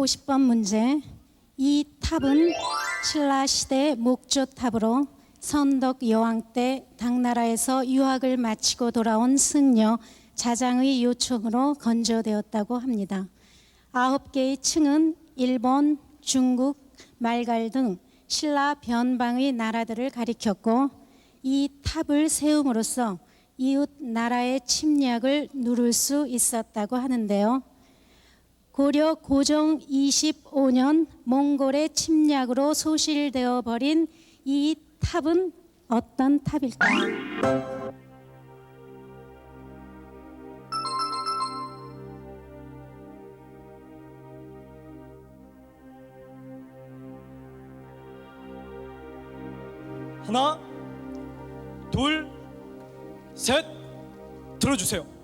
50번 문제. 이 탑은 신라 시대 목조 탑으로 선덕 여왕 때 당나라에서 유학을 마치고 돌아온 승려 자장의 요청으로 건조되었다고 합니다. 아홉 개의 층은 일본, 중국, 말갈 등 신라 변방의 나라들을 가리켰고 이 탑을 세움으로써 이웃 나라의 침략을 누를 수 있었다고 하는데요. 고려 고종 25년 몽골의 침략으로 소실되어 버린 이 탑은 어떤 탑일까요? 하나, 둘, 셋, 들어주세요.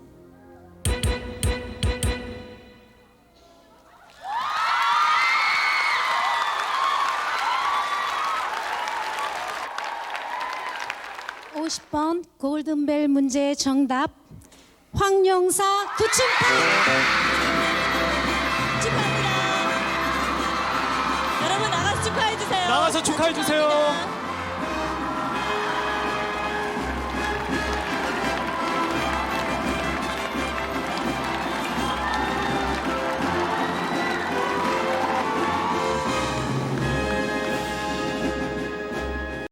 오십 번 골든벨 문제의 정답 황룡사 구층탑 축하합니다. 여러분 나가서 축하해 주세요. 나가서 축하해 주세요.